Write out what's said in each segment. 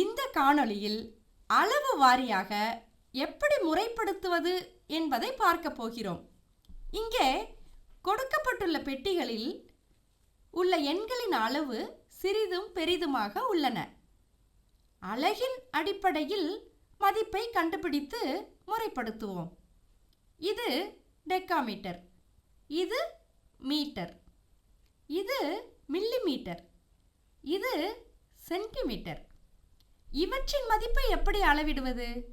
இந்த காணொளியில் அளவு வாரியாக எப்படி முறைப்படுத்துவது என்பதை பார்க்க போகிறோம். இங்கே கொடுக்கப்பட்டுள்ள பெட்டிகளில் உள்ள எண்களின் அளவு சிறிதும் பெரிதுமாக உள்ளன. அழகின் அடிப்படையில் மதிப்பை கண்டுபிடித்து முறைப்படுத்துவோம். இது டெக்காமீட்டர். இது மீட்டர். இது மில்லிமீட்டர். இது சென்டிமீட்டர். இவற்றின் மதிப்பை எப்படி அளவிடுவது?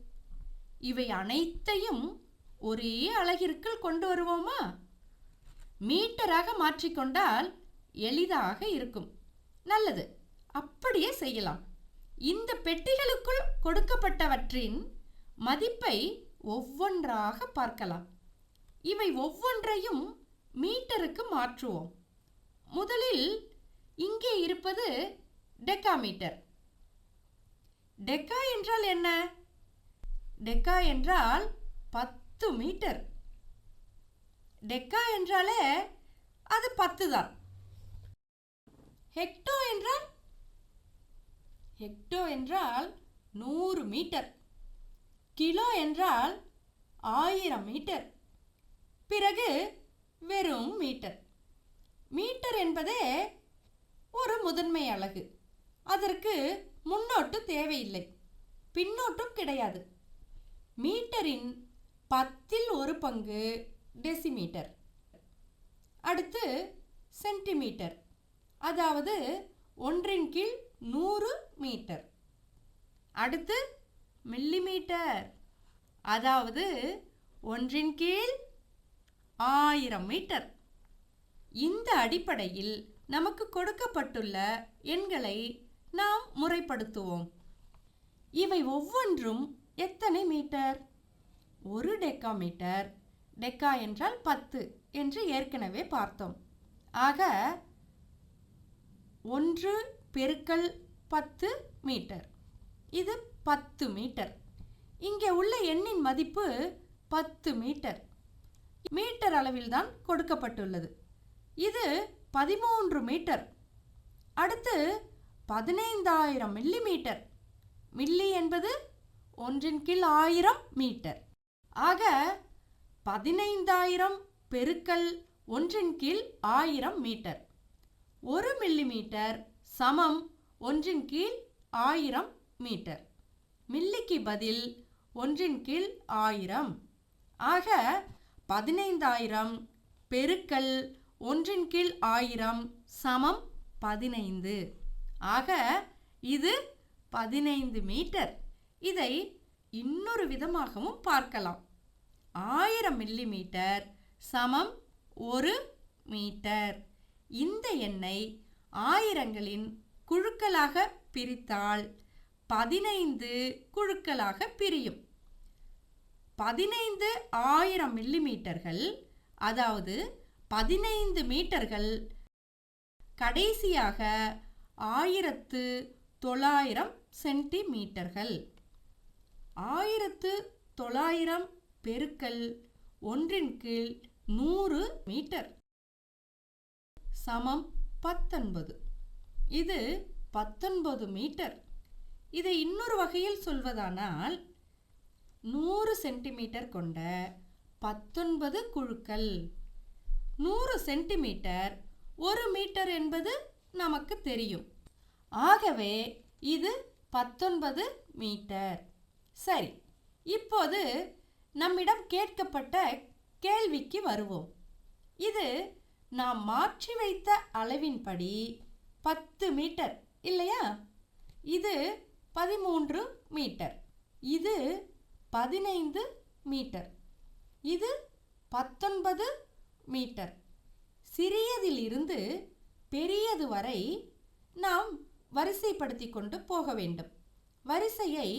இவை அனைத்தையும் ஒரே அழகிற்குள் கொண்டு வருவோமா? மீட்டராக மாற்றிக்கொண்டால் எளிதாக இருக்கும். நல்லது. அப்படியே செய்யலாம். இந்த பெட்டிகளுக்குள் கொடுக்கப்பட்டவற்றின் மதிப்பை ஒவ்வொன்றாக பார்க்கலாம். இவை ஒவ்வொன்றையும் மீட்டருக்கு மாற்றுவோம். முதலில் இங்கே இருப்பது டெக்காமீட்டர். டெக்கா என்றால் என்ன? டெக்கா என்றால் பத்து மீட்டர். டெக்கா என்றாலே அது பத்து தான். ஹெக்டோ என்றால்? ஹெக்டோ என்றால் நூறு மீட்டர். கிலோ என்றால் ஆயிரம் மீட்டர். பிறகு வெறும் மீட்டர். மீட்டர் என்பதே ஒரு முதன்மை அலகு. அதற்கு முன்னோட்டு தேவையில்லை. பின்னோட்டும் கிடையாது. மீட்டரின் பத்தில் ஒரு பங்கு டெசிமீட்டர். அடுத்து சென்டிமீட்டர். அதாவது ஒன்றின் கீழ் நூறு மீட்டர். அடுத்து மில்லிமீட்டர். அதாவது ஒன்றின் கீழ் ஆயிரம் மீட்டர். இந்த அடிப்படையில் நமக்கு கொடுக்கப்பட்டுள்ள எண்களை நாம் முறைப்படுத்துவோம். இவை ஒவ்வொன்றும் எத்தனை மீட்டர்? ஒரு டெக்கா மீட்டர் டெக்கா என்றால் பத்து என்று ஏற்கனவே பார்த்தோம். ஆக ஒன்று பெருக்கல் பத்து மீட்டர். இது பத்து மீட்டர். இங்கே உள்ள எண்ணின் மதிப்பு பத்து மீட்டர். மீட்டர் அளவில் தான் கொடுக்கப்பட்டுள்ளது. இது பதிமூன்று மீட்டர். அடுத்து பதினைந்தாயிரம் மில்லி மீட்டர் மில்லி என்பது ஒன்றின் கீழ் ஆயிரம் மீட்டர் ஆக பதினைந்தாயிரம் பெருக்கல் ஒன்றின் கீழ் ஆயிரம் மீட்டர் ஒரு மில்லிமீட்டர் சமம் ஒன்றின் கீழ் ஆயிரம் மீட்டர் மில்லிக்கு பதில் ஒன்றின் கீழ் ஆயிரம். ஆக பதினைந்தாயிரம் பெருக்கல் ஒன்றின் கீழ் ஆயிரம் சமம் பதினைந்து. ஆக இது பதினைந்து மீட்டர். இதை இன்னொரு விதமாகவும் பார்க்கலாம். ஆயிரம் மில்லிமீட்டர் சமம் ஒரு மீட்டர். இந்த எண்ணை ஆயிரங்களின் குழுக்களாக பிரித்தால் பதினைந்து குழுக்களாக பிரியும். பதினைந்து ஆயிரம் மில்லிமீட்டர்கள் அதாவது பதினைந்து மீட்டர்கள் கடைசியாக ஆயிரத்து தொள்ளாயிரம் சென்டிமீட்டர்கள். ஆயிரத்து தொள்ளாயிரம் பெருக்கல் ஒன்றின் கீழ் நூறு மீட்டர். சமம் பத்தொன்பது. இது பத்தொன்பது மீட்டர். இதை இன்னொரு வகையில் சொல்வதானால் நூறு சென்டிமீட்டர் கொண்ட பத்தொன்பது குழுக்கள். நூறு சென்டிமீட்டர் ஒரு மீட்டர் என்பது நமக்கு தெரியும். ஆகவே இது பத்தொன்பது மீட்டர். சரி இப்போது நம்மிடம் கேட்கப்பட்ட கேள்விக்கு வருவோம். இது நாம் மாற்றி வைத்த அளவின்படி பத்து மீட்டர் இல்லையா? இது பதிமூன்று மீட்டர். இது பதினைந்து மீட்டர். இது பத்தொன்பது மீட்டர். சிறியதிலிருந்து பெரியது வரை நாம் வரிசைப்படுத்தி கொண்டு போக வேண்டும். வரிசையை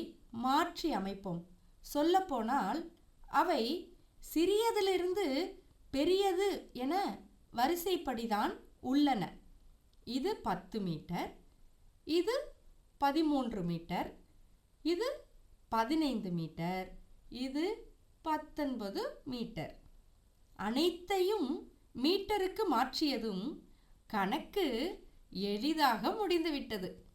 மாற்றி அமைப்போம். சொல்லப்போனால் அவை சிறியதிலிருந்து பெரியது என வரிசைப்படிதான் உள்ளன. இது பத்து மீட்டர் இது பதிமூன்று மீட்டர் இது பதினைந்து மீட்டர் இது பத்தொன்பது மீட்டர். அனைத்தையும் மீட்டருக்கு மாற்றியதும் கணக்கு எளிதாக முடிந்துவிட்டது.